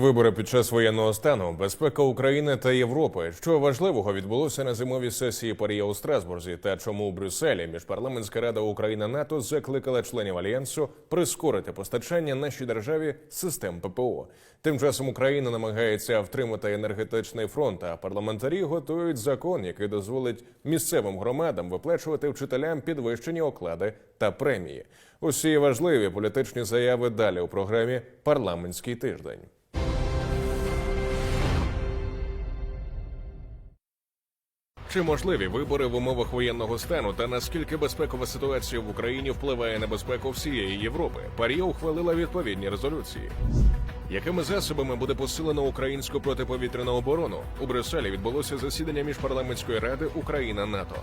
Вибори під час воєнного стану, безпека України та Європи. Що важливого відбулося на зимовій сесії Парія у Страсбурзі, та чому у Брюсселі міжпарламентська рада Україна НАТО закликала членів альянсу прискорити постачання нашій державі систем ППО. Тим часом Україна намагається втримати енергетичний фронт, а парламентарі готують закон, який дозволить місцевим громадам виплачувати вчителям підвищені оклади та премії. Усі важливі політичні заяви далі у програмі Парламентський тиждень. Чи можливі вибори в умовах воєнного стану та наскільки безпекова ситуація в Україні впливає на безпеку всієї Європи? Парія ухвалила відповідні резолюції. Якими засобами буде посилено українську протиповітряну оборону? У Брюсселі відбулося засідання міжпарламентської ради Україна НАТО.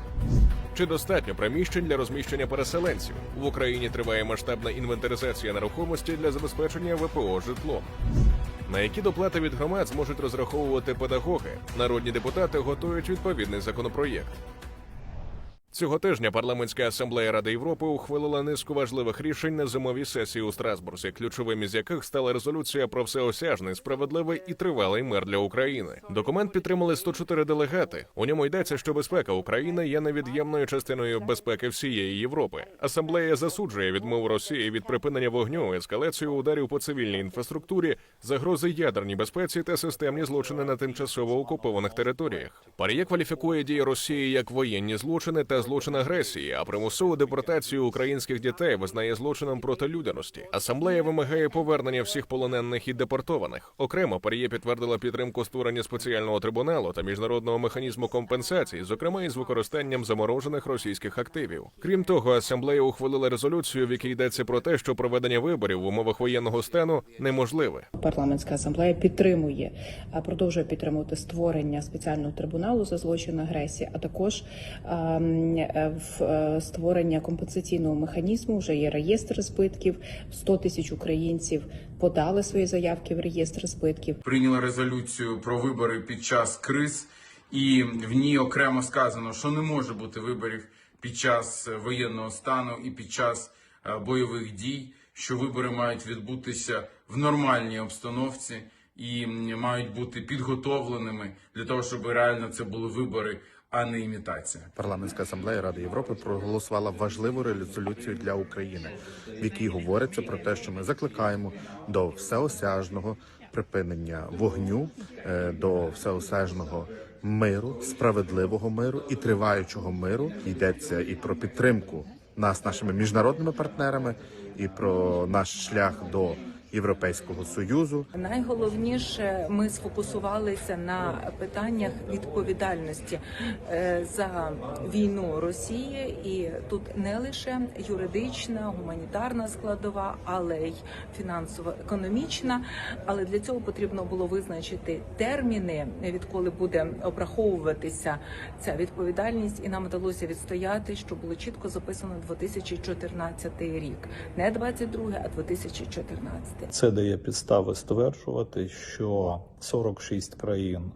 Чи достатньо приміщень для розміщення переселенців? В Україні триває масштабна інвентаризація нерухомості для забезпечення ВПО житлом. На які доплати від громад зможуть розраховувати педагоги? Народні депутати готують відповідний законопроєкт. Цього тижня парламентська асамблея Ради Європи ухвалила низку важливих рішень на зимовій сесії у Страсбурзі, ключовими з яких стала резолюція про всеосяжний, справедливий і тривалий мир для України. Документ підтримали 104 делегати. У ньому йдеться, що безпека України є невід'ємною частиною безпеки всієї Європи. Асамблея засуджує відмову Росії від припинення вогню, ескалацію ударів по цивільній інфраструктурі, загрози ядерній безпеці та системні злочини на тимчасово окупованих територіях. Парія кваліфікує дії Росії як воєнні злочини та злочин агресії, а примусову депортацію українських дітей визнає злочином проти людяності. Асамблея вимагає повернення всіх полонених і депортованих. Окремо Парія підтвердила підтримку створення спеціального трибуналу та міжнародного механізму компенсації, зокрема із використанням заморожених російських активів. Крім того, асамблея ухвалила резолюцію, в якій йдеться про те, що проведення виборів в умовах воєнного стану неможливе. Парламентська асамблея підтримує, а продовжує підтримувати створення спеціального трибуналу за злочин агресії, а також ем, в е, створення компенсаційного механізму. Вже є реєстр збитків. 100 тисяч українців подали свої заявки в реєстр збитків. прийняла резолюцію про вибори під час криз, і в ній окремо сказано, що не може бути виборів під час е, воєнного стану і під час е, бойових дій, що вибори мають відбутися в нормальній обстановці і мають бути підготовленими для того, щоб реально це були вибори, а не імітація. Парламентська асамблея Ради Європи проголосувала важливу резолюцію для України, в якій говориться про те, що ми закликаємо до всеосяжного припинення вогню, е, до всеосяжного миру, справедливого миру і триваючого миру. Йдеться і про підтримку нас нашими міжнародними партнерами, і про наш шлях до Європейського союзу. Найголовніше, ми сфокусувалися на питаннях відповідальності е, за війну Росії, і тут не лише юридична, гуманітарна складова, але й фінансово-економічна. Але для цього потрібно було визначити терміни, відколи буде обраховуватися ця відповідальність, і нам вдалося відстояти, що було чітко записано 2014 рік, не 22, а 2014. Це дає підстави стверджувати, що 46 країн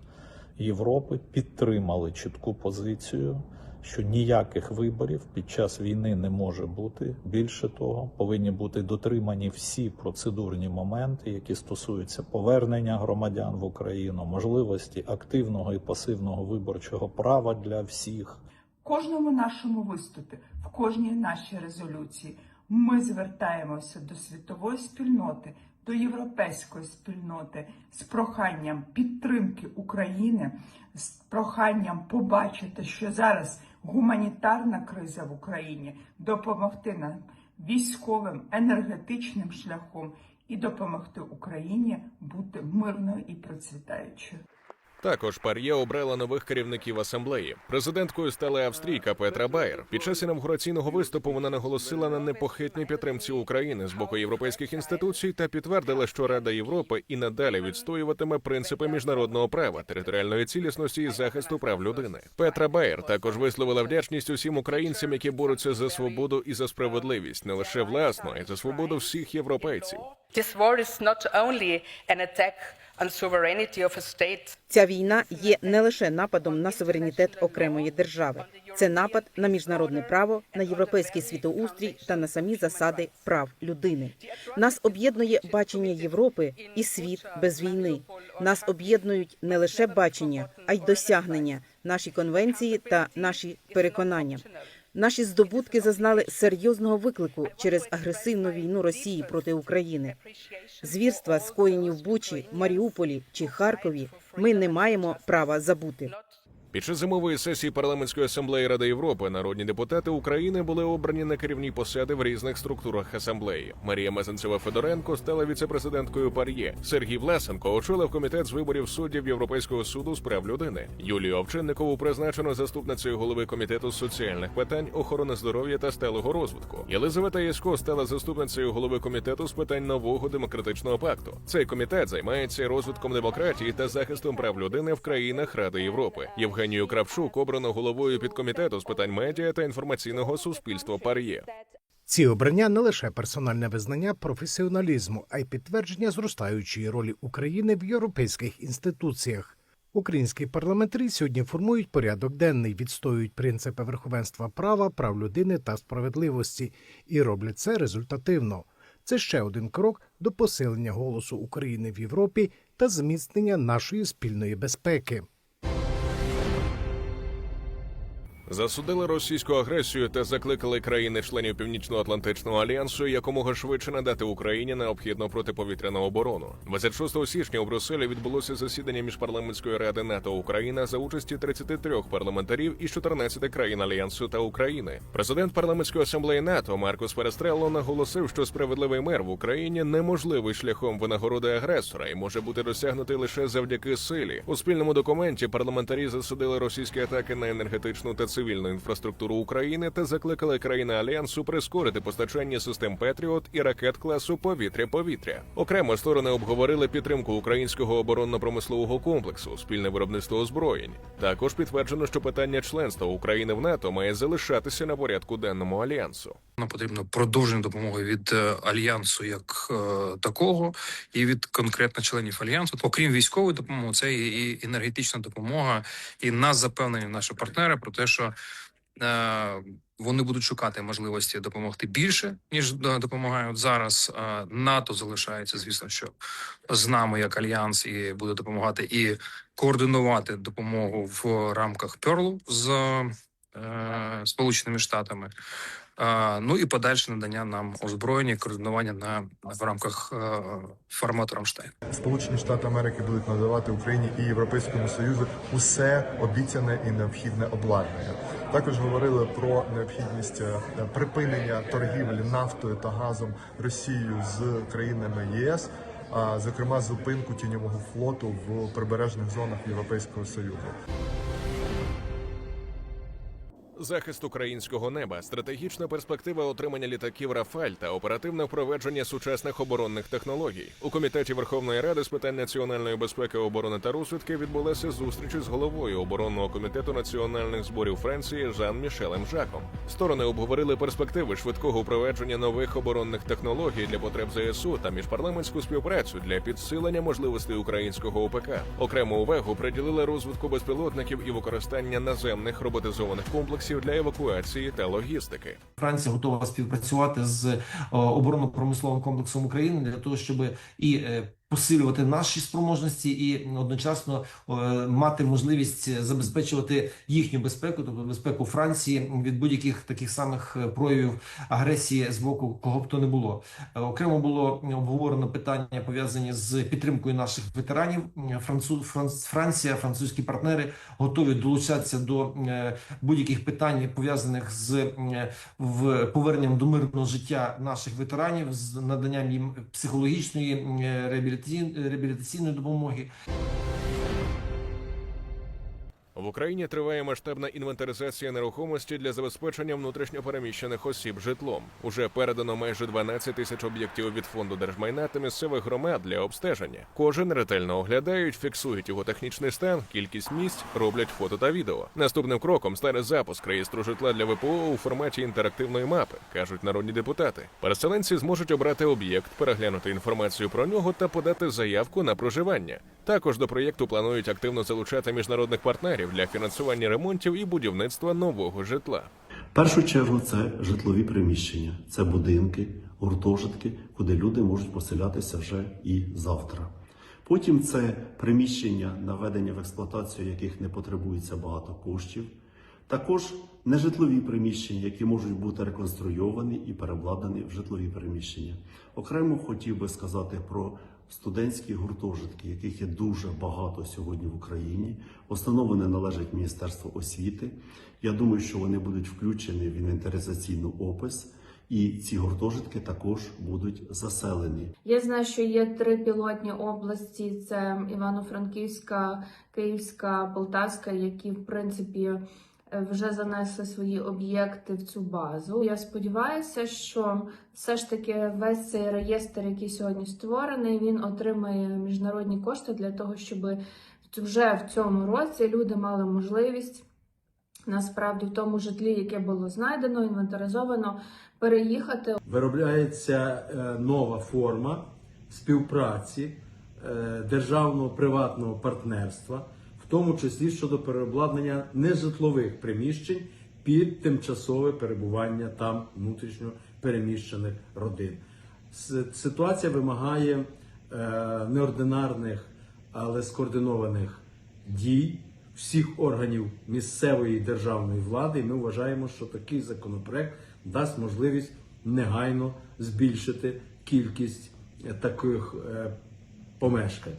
Європи підтримали чітку позицію, що ніяких виборів під час війни не може бути. Більше того, повинні бути дотримані всі процедурні моменти, які стосуються повернення громадян в Україну, можливості активного і пасивного виборчого права для всіх. В кожному нашому виступі, в кожній нашій резолюції ми звертаємося до світової спільноти, до європейської спільноти з проханням підтримки України, з проханням побачити, що зараз гуманітарна криза в Україні, допомогти нам військовим енергетичним шляхом і допомогти Україні бути мирною і процвітаючою. Також Пар'є обрала нових керівників асамблеї. Президенткою стала австрійка Петра Байер. Під час інавгураційного виступу вона наголосила на непохитній підтримці України з боку європейських інституцій та підтвердила, що Рада Європи і надалі відстоюватиме принципи міжнародного права, територіальної цілісності і захисту прав людини. Петра Байер також висловила вдячність усім українцям, які борються за свободу і за справедливість, не лише власну, а й за свободу всіх європейців. This war Ця війна є не лише нападом на суверенітет окремої держави, це напад на міжнародне право, на європейський світоустрій та на самі засади прав людини. Нас об'єднує бачення Європи і світ без війни. Нас об'єднують не лише бачення, а й досягнення, наші конвенції та наші переконання. Наші здобутки зазнали серйозного виклику через агресивну війну Росії проти України. Звірства, скоєні в Бучі, Маріуполі чи Харкові, ми не маємо права забути. Під час зимової сесії парламентської асамблеї Ради Європи народні депутати України були обрані на керівні посади в різних структурах асамблеї. Марія Мезенцева Федоренко стала віцепрезиденткою Пар'є. Сергій Власенко очолив комітет з виборів суддів Європейського суду з прав людини. Юлію Овчинникову призначено заступницею голови комітету з соціальних питань, охорони здоров'я та сталого розвитку. Єлизавета Ясько стала заступницею голови комітету з питань нового демократичного пакту. Цей комітет займається розвитком демократії та захистом прав людини в країнах Ради Європи. Євгенію Кравчук обрано головою підкомітету з питань медіа та інформаційного суспільства Пар'є. Ці обрання не лише персональне визнання професіоналізму, а й підтвердження зростаючої ролі України в європейських інституціях. Українські парламентарі сьогодні формують порядок денний, відстоюють принципи верховенства права, прав людини та справедливості і роблять це результативно. Це ще один крок до посилення голосу України в Європі та зміцнення нашої спільної безпеки. Засудили російську агресію та закликали країни-членів Північно-Атлантичного альянсу якомога швидше надати Україні необхідну протиповітряну оборону. 26 січня у Брюсселі відбулося засідання міжпарламентської ради НАТО Україна за участі 33 парламентарів із 14 країн альянсу та України. Президент парламентської асамблеї НАТО Маркус Перестрелло наголосив, що справедливий мир в Україні неможливий шляхом винагороди агресора і може бути досягнутий лише завдяки силі. У спільному документі парламентарі засудили російські атаки на енергетичну та цивільну інфраструктуру України та закликали країни альянсу прискорити постачання систем Петріот і ракет класу повітря-повітря. Окремо сторони обговорили підтримку українського оборонно-промислового комплексу, спільне виробництво озброєнь. Також підтверджено, що питання членства України в НАТО має залишатися на порядку денному альянсу. Нам потрібно продовження допомоги від е, альянсу як е, такого, і від конкретно членів альянсу. Окрім військової допомоги, це і енергетична допомога. І нас запевнені наші партнери про те, що е, вони будуть шукати можливості допомогти більше ніж е, допомагають зараз. Е, НАТО залишається, звісно, що з нами як альянс і буде допомагати і координувати допомогу в рамках Перлу з Сполученими Штатами. Ну і подальше надання нам озброєння, координування на в рамках е, формату Рамштайн. Сполучені Штати Америки будуть надавати Україні і Європейському Союзу усе обіцяне і необхідне обладнання. Також говорили про необхідність е, припинення торгівлі нафтою та газом Росією з країнами ЄС, а зокрема зупинку тіньового флоту в прибережних зонах Європейського Союзу. Захист українського неба, стратегічна перспектива отримання літаків Рафаль та оперативне впровадження сучасних оборонних технологій. У комітеті Верховної Ради з питань національної безпеки, оборони та розвідки відбулася зустріч із головою оборонного комітету національних зборів Франції Жан Мішелем Жаком. Сторони обговорили перспективи швидкого впровадження нових оборонних технологій для потреб ЗСУ та міжпарламентську співпрацю для підсилення можливостей українського ОПК. Окрему увагу приділили розвитку безпілотників і використання наземних роботизованих комплексів для евакуації та логістики. Франція готова співпрацювати з е, оборонно-промисловим комплексом України для того, щоб і е, посилювати наші спроможності, і одночасно е, мати можливість забезпечувати їхню безпеку, тобто безпеку Франції від будь-яких таких самих е, проявів агресії з боку кого б то не було. Е, Окремо було обговорено питання пов'язані з підтримкою наших ветеранів. Француз Франц- Франція, французькі партнери готові долучатися до будь-яких питань пов'язаних з в поверненням до мирного життя наших ветеранів, з наданням їм психологічної е, реабілітаційної допомоги. В Україні триває масштабна інвентаризація нерухомості для забезпечення внутрішньопереміщених осіб житлом. Уже передано майже 12 тисяч об'єктів від фонду держмайна та місцевих громад для обстеження. Кожен ретельно оглядають, фіксують його технічний стан, кількість місць, роблять фото та відео. Наступним кроком стане запуск реєстру житла для ВПО у форматі інтерактивної мапи, кажуть народні депутати. Переселенці зможуть обрати об'єкт, переглянути інформацію про нього та подати заявку на проживання. Також до проєкту планують активно залучати міжнародних партнерів для фінансування ремонтів і будівництва нового житла. В першу чергу це житлові приміщення, це будинки, гуртожитки, куди люди можуть поселятися вже і завтра. Потім це приміщення, наведення в експлуатацію яких не потребується багато коштів. Також нежитлові приміщення, які можуть бути реконструйовані і переобладнані в житлові приміщення. Окремо хотів би сказати про студентські гуртожитки, яких є дуже багато сьогодні в Україні. В основному належать Міністерству освіти. Я думаю, що вони будуть включені в інвентаризаційний опис, і ці гуртожитки також будуть заселені. Я знаю, що є три пілотні області: це Івано-Франківська, Київська, Полтавська, які в принципі вже занесли свої об'єкти в цю базу. Я сподіваюся, що все ж таки весь цей реєстр, який сьогодні створений, він отримає міжнародні кошти для того, щоб вже в цьому році люди мали можливість. Насправді в тому житлі, яке було знайдено, інвентаризовано, переїхати Виробляється е, нова форма співпраці е, державного приватного партнерства, тому числі щодо переобладнання нежитлових приміщень під тимчасове перебування там внутрішньо переміщених родин. Ситуація вимагає е, неординарних, але скоординованих дій всіх органів місцевої державної влади. І ми вважаємо, що такий законопроект дасть можливість негайно збільшити кількість е, таких е, помешкань.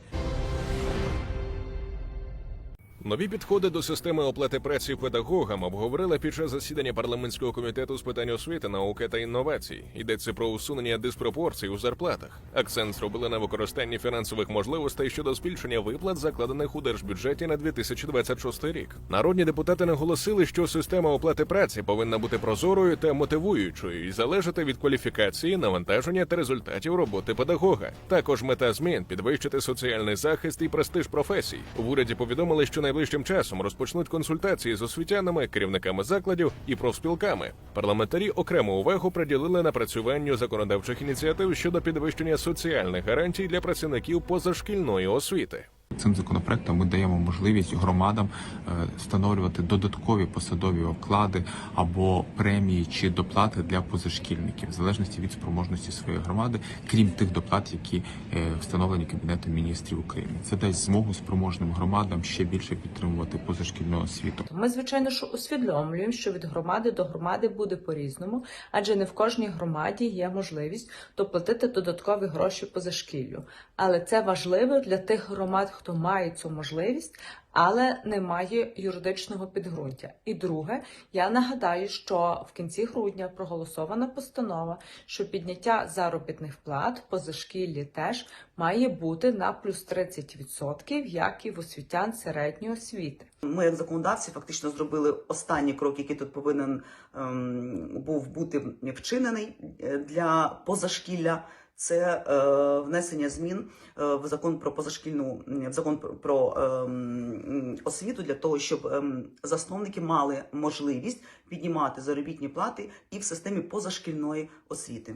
Нові підходи до системи оплати праці педагогам обговорили під час засідання парламентського комітету з питань освіти, науки та інновацій. Йдеться про усунення диспропорцій у зарплатах. Акцент зробили на використанні фінансових можливостей щодо збільшення виплат, закладених у держбюджеті на 2026 рік. Народні депутати наголосили, що система оплати праці повинна бути прозорою та мотивуючою і залежати від кваліфікації, навантаження та результатів роботи педагога. Також мета змін підвищити соціальний захист і престиж професій. В уряді повідомили, що найближчим часом розпочнуть консультації з освітянами, керівниками закладів і профспілками. Парламентарі окрему увагу приділили напрацюванню законодавчих ініціатив щодо підвищення соціальних гарантій для працівників позашкільної освіти. Цим законопроектом ми даємо можливість громадам е, встановлювати додаткові посадові оклади або премії чи доплати для позашкільників, в залежності від спроможності своєї громади, крім тих доплат, які е, встановлені Кабінетом міністрів України. Це дасть змогу спроможним громадам ще більше підтримувати позашкільну освіту. Ми, звичайно, що усвідомлюємо, що від громади до громади буде по-різному, адже не в кожній громаді є можливість доплатити додаткові гроші позашкіллю. Але це важливо для тих громад, хто має цю можливість, але не має юридичного підґрунтя. І друге, я нагадаю, що в кінці грудня проголосована постанова, що підняття заробітних плат позашкіллі теж має бути на плюс 30%, як і в освітян середньої освіти. Ми, як законодавці, фактично зробили останній крок, який тут повинен ем, був бути вчинений е, для позашкілля. Це е, внесення змін е, в закон про позашкільну в закон про, про е, освіту для того, щоб е, засновники мали можливість піднімати заробітні плати і в системі позашкільної освіти.